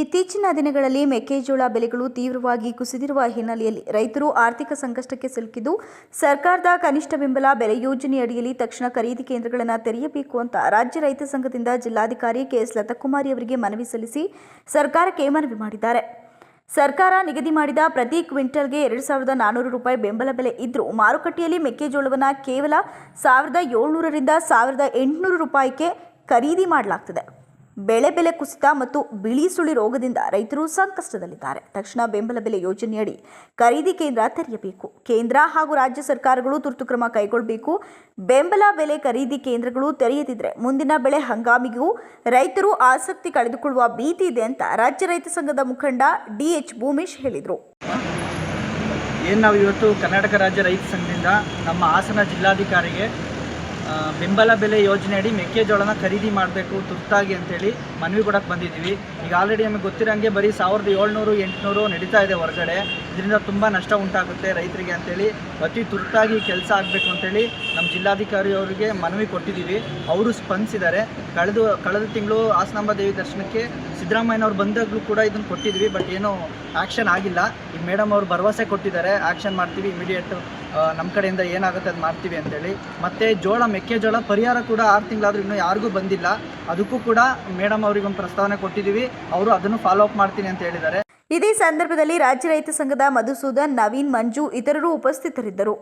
ಇತ್ತೀಚಿನ ದಿನಗಳಲ್ಲಿ ಮೆಕ್ಕೆಜೋಳ ಬೆಲೆಗಳು ತೀವ್ರವಾಗಿ ಕುಸಿದಿರುವ ಹಿನ್ನೆಲೆಯಲ್ಲಿ ರೈತರು ಆರ್ಥಿಕ ಸಂಕಷ್ಟಕ್ಕೆ ಸಿಲುಕಿದ್ದು, ಸರ್ಕಾರದ ಕನಿಷ್ಠ ಬೆಂಬಲ ಬೆಲೆ ಯೋಜನೆಯಡಿಯಲ್ಲಿ ತಕ್ಷಣ ಖರೀದಿ ಕೇಂದ್ರಗಳನ್ನು ತೆರೆಯಬೇಕು ಅಂತ ರಾಜ್ಯ ರೈತ ಸಂಘದಿಂದ ಜಿಲ್ಲಾಧಿಕಾರಿ ಕೆಎಸ್ ಲತಕುಮಾರಿ ಅವರಿಗೆ ಮನವಿ ಸಲ್ಲಿಸಿ ಸರ್ಕಾರಕ್ಕೆ ಮನವಿ ಮಾಡಿದ್ದಾರೆ. ಸರ್ಕಾರ ನಿಗದಿ ಮಾಡಿದ ಪ್ರತಿ ಕ್ವಿಂಟಲ್ಗೆ ಎರಡು ಸಾವಿರದ ನಾನ್ನೂರು ರೂಪಾಯಿ ಬೆಂಬಲ ಬೆಲೆ ಇದ್ದರೂ ಮಾರುಕಟ್ಟೆಯಲ್ಲಿ ಮೆಕ್ಕೆಜೋಳವನ್ನು ಕೇವಲ ಸಾವಿರದ ಏಳ್ನೂರರಿಂದ ಸಾವಿರದ ಎಂಟುನೂರು ರೂಪಾಯಿಗೆ ಖರೀದಿ ಮಾಡಲಾಗ್ತಿದೆ. ಬೆಳೆ ಬೆಲೆ ಕುಸಿತ ಮತ್ತು ಬಿಳಿ ಸುಳಿ ರೋಗದಿಂದ ರೈತರು ಸಂಕಷ್ಟದಲ್ಲಿದ್ದಾರೆ. ತಕ್ಷಣ ಬೆಂಬಲ ಬೆಲೆ ಯೋಜನೆಯಡಿ ಖರೀದಿ ಕೇಂದ್ರ ತೆರೆಯಬೇಕು. ಕೇಂದ್ರ ಹಾಗೂ ರಾಜ್ಯ ಸರ್ಕಾರಗಳು ತುರ್ತು ಕ್ರಮ ಕೈಗೊಳ್ಳಬೇಕು. ಬೆಂಬಲ ಬೆಲೆ ಖರೀದಿ ಕೇಂದ್ರಗಳು ತೆರೆಯದಿದ್ರೆ ಮುಂದಿನ ಬೆಳೆ ಹಂಗಾಮಿಗೂ ರೈತರು ಆಸಕ್ತಿ ಕಳೆದುಕೊಳ್ಳುವ ಭೀತಿ ಇದೆ ಅಂತ ರಾಜ್ಯ ರೈತ ಸಂಘದ ಮುಖಂಡ ಡಿಎಚ್ ಭೂಮೇಶ್ ಹೇಳಿದರು. ಏನು ನಾವು ಇವತ್ತು ಕರ್ನಾಟಕ ರಾಜ್ಯ ರೈತ ಸಂಘದಿಂದ ನಮ್ಮ ಹಾಸನ ಜಿಲ್ಲಾಧಿಕಾರಿಗೆ ಬೆಂಬಲ ಬೆಲೆ ಯೋಜನೆಯಡಿ ಮೆಕ್ಕೆಜೋಳನ ಖರೀದಿ ಮಾಡಬೇಕು, ತುರ್ತಾಗಿ ಅಂತೇಳಿ ಮನವಿ ಕೊಡಕ್ಕೆ ಬಂದಿದ್ದೀವಿ. ಈಗ ಆಲ್ರೆಡಿ ನಮಗೆ ಗೊತ್ತಿರೋಂಗೆ ಬರೀ ಸಾವಿರದ ಏಳ್ನೂರು, ಎಂಟುನೂರು ನಡೀತಾ ಇದೆ ಹೊರಗಡೆ. ಇದರಿಂದ ತುಂಬ ನಷ್ಟ ಉಂಟಾಗುತ್ತೆ ರೈತರಿಗೆ ಅಂತೇಳಿ. ಅತಿ ತುರ್ತಾಗಿ ಕೆಲಸ ಆಗಬೇಕು ಅಂತೇಳಿ ನಮ್ಮ ಜಿಲ್ಲಾಧಿಕಾರಿ ಅವರಿಗೆ ಮನವಿ ಕೊಟ್ಟಿದ್ದೀವಿ. ಅವರು ಸ್ಪಂದಿಸಿದ್ದಾರೆ. ಕಳೆದ ಕಳೆದ ತಿಂಗಳು ಹಾಸನಾಂಬ ದೇವಿ ದರ್ಶನಕ್ಕೆ ಸಿದ್ದರಾಮಯ್ಯನವ್ರು ಬಂದಾಗಲೂ ಕೂಡ ಇದನ್ನು ಕೊಟ್ಟಿದ್ವಿ ಬಟ್ ಏನೂ ಆ್ಯಕ್ಷನ್ ಆಗಿಲ್ಲ. ಈಗ ಮೇಡಮ್ ಅವರು ಭರವಸೆ ಕೊಟ್ಟಿದ್ದಾರೆ. ಆ್ಯಕ್ಷನ್ ಮಾಡ್ತೀವಿ ಇಮಿಡಿಯೇಟು ನಮ್ಮ ಕಡೆಯಿಂದ ಏನಾಗುತ್ತೆ ಅದು ಮಾಡ್ತೀವಿ ಅಂತೇಳಿ. ಮತ್ತು ಜೋಳ ಮೆಕ್ಕೆಜೋಳ ಪರಿಹಾರ ಕೂಡ ಆರು ತಿಂಗಳಾದರೂ ಇನ್ನೂ ಯಾರಿಗೂ ಬಂದಿಲ್ಲ. ಅದಕ್ಕೂ ಕೂಡ ಮೇಡಮ್ ಅವರಿಗೊಂದು ಪ್ರಸ್ತಾವನೆ ಕೊಟ್ಟಿದ್ದೀವಿ ಅವರು ಅದನ್ನು ಫಾಲೋ ಅಪ್ ಮಾಡ್ತೀನಿ ಅಂತ ಹೇಳಿದ್ದಾರೆ. ಇದೇ ಸಂದರ್ಭದಲ್ಲಿ ರಾಜ್ಯ ರೈತ ಸಂಘದ ಮಧುಸೂದನ್, ನವೀನ್, ಮಂಜು ಇತರರು ಉಪಸ್ಥಿತರಿದ್ದರು.